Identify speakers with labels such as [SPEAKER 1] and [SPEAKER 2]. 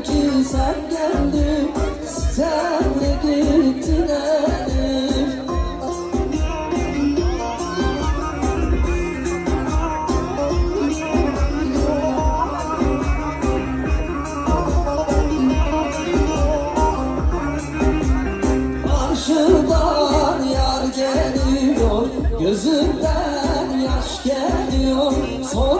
[SPEAKER 1] için sen geldin Sen de gittin Elif Karşıdan yar geliyor Gözünden yaş geliyor. Sonra